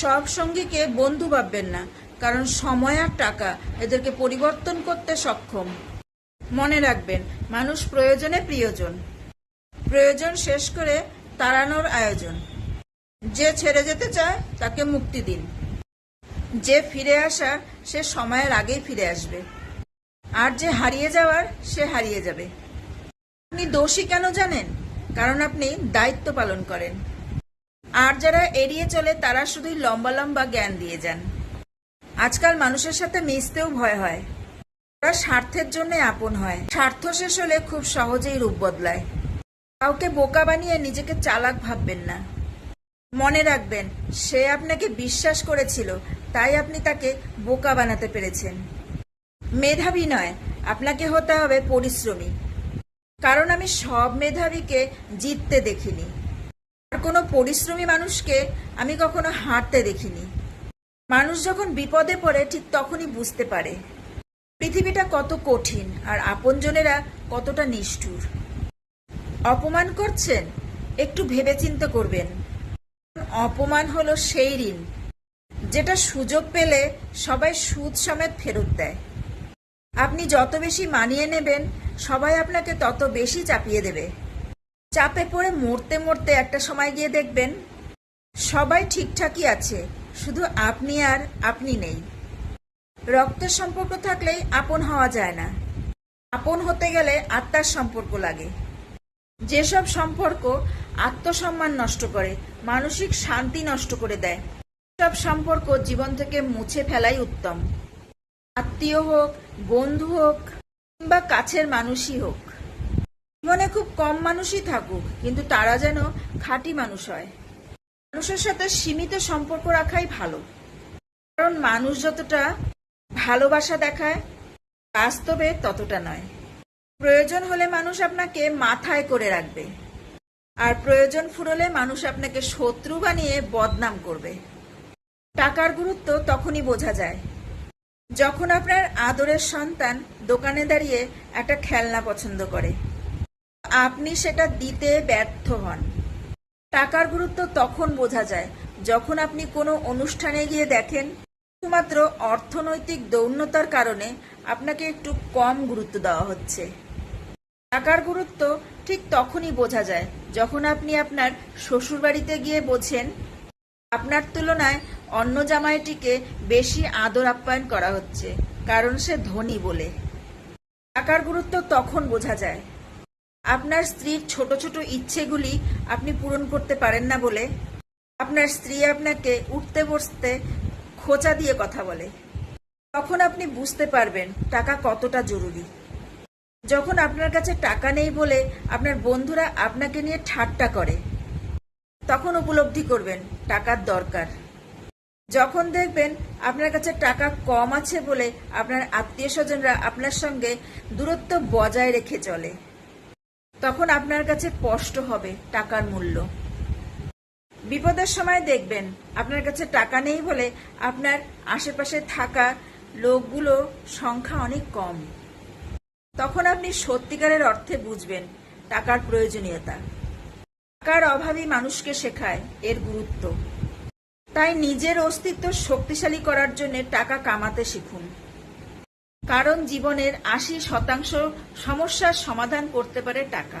সব সঙ্গীকে বন্ধু ভাববেন না, কারণ সময় আর টাকা এদেরকে পরিবর্তন করতে সক্ষম। মনে রাখবেন, মানুষ প্রয়োজনে প্রিয়জন। প্রয়োজন শেষ করে তাড়ানোর আয়োজন। যে ছেড়ে যেতে চায়, তাকে মুক্তি দিন। যে ফিরে আসার, সে সময়ের আগেই ফিরে আসবে। আর যে হারিয়ে যাওয়ার, সে হারিয়ে যাবে। আপনি দোষী কেন জানেন? কারণ আপনি দায়িত্ব পালন করেন। আর যারা এড়িয়ে চলে, তারা শুধুই লম্বা লম্বা জ্ঞান দিয়ে যান। আজকাল মানুষের সাথে মিশতেও ভয় হয়। ওরা স্বার্থের জন্য আপন হয়। স্বার্থ শেষ হলে খুব সহজেই রূপ বদলায়। কাউকে বোকা বানিয়ে নিজেকে চালাক ভাববেন না। মনে রাখবেন, সে আপনাকে বিশ্বাস করেছিল, তাই আপনি তাকে বোকা বানাতে পেরেছেন। মেধাবী নয়, আপনাকে হতে হবে পরিশ্রমী। কারণ আমি সব মেধাবীকে জিততে দেখিনি। কোনো পরিশ্রমী মানুষকে আমি কখনো হাঁটতে দেখিনি। মানুষ যখন বিপদে পড়ে, ঠিক তখনই বুঝতে পারে পৃথিবীটা কত কঠিন আর আপনজনেরা কতটা নিষ্ঠুর। অপমান করছেন, একটু ভেবেচিন্তে করবেন। অপমান হলো সেই ঋণ, যেটা সুযোগ পেলে সবাই সুদ সমেত ফেরত দেয়। আপনি যত বেশি মানিয়ে নেবেন, সবাই আপনাকে তত বেশি চাপিয়ে দেবে। চাপে পড়ে মরতে মরতে একটা সময় গিয়ে দেখবেন, সবাই ঠিকঠাকই আছে, শুধু আপনি আর আপনি নেই। রক্তের সম্পর্ক থাকলেই আপন হওয়া যায় না। আপন হতে গেলে আত্মার সম্পর্ক লাগে। যেসব সম্পর্ক আত্মসম্মান নষ্ট করে, মানসিক শান্তি নষ্ট করে দেয়, সব সম্পর্ক জীবন থেকে মুছে ফেলাই উত্তম। আত্মীয় হোক, বন্ধু হোক, কিংবা কাছের মানুষই হোক জীবনে খুব কম মানুষই থাকুক, কিন্তু তারা যেন খাঁটি মানুষ হয়। মানুষের সাথে সীমিত সম্পর্ক রাখাই ভালো। কারণ মানুষ যতটা ভালোবাসা দেখায়, বাস্তবে ততটা নয়। প্রয়োজন হলে মানুষ আপনাকে মাথায় করে রাখবে। আর প্রয়োজন ফুরলে মানুষ আপনাকে শত্রু বানিয়ে বদনাম করবে। টাকার গুরুত্ব তখনই বোঝা যায়। যখন আপনার আদরের সন্তান দোকানে দাঁড়িয়ে একটা খেলনা পছন্দ করে আপনি সেটা দিতে ব্যর্থ হন। টাকার গুরুত্ব তখন বোঝা যায়, যখন আপনি কোনো অনুষ্ঠানে গিয়ে দেখেন, শুধুমাত্র অর্থনৈতিক দৌন্যতার কারণে আপনাকে একটু কম গুরুত্ব দেওয়া হচ্ছে। টাকার গুরুত্ব ঠিক তখনই বোঝা যায়, যখন আপনি আপনার শ্বশুরবাড়িতে গিয়ে বোঝেন, আপনার তুলনায় অন্য জামাইটিকে বেশি আদর আপ্যায়ন করা হচ্ছে, কারণ সে ধনী বলে। টাকার গুরুত্ব তখন বোঝা যায় আপনার স্ত্রীর ছোট ছোট ইচ্ছেগুলি আপনি পূরণ করতে পারেন না বলে আপনার স্ত্রী আপনাকে উঠতে বসতে খোঁচা দিয়ে কথা বলে। তখন আপনি বুঝতে পারবেন টাকা কতটা জরুরি। যখন আপনার কাছে টাকা নেই বলে আপনার বন্ধুরা আপনাকে নিয়ে ঠাট্টা করে, তখন উপলব্ধি করবেন টাকার দরকার। যখন দেখবেন আপনার কাছে টাকা কম আছে বলে আপনার আত্মীয় স্বজনরা আপনার সঙ্গে দূরত্ব বজায় রেখে চলে। তখন আপনার কাছে স্পষ্ট হবে টাকার মূল্য। বিপদের সময় দেখবেন, আপনার কাছে টাকা নেই বলে আপনার আশেপাশে থাকা লোকগুলো সংখ্যা অনেক কম। তখন আপনি সত্যিকারের অর্থে বুঝবেন টাকার প্রয়োজনীয়তা। টাকার অভাবই মানুষকে শেখায়, এর গুরুত্ব। তাই নিজের অস্তিত্ব শক্তিশালী করার জন্য টাকা কামাতে শিখুন। কারণ জীবনের আশি শতাংশ সমস্যার সমাধান করতে পারে টাকা।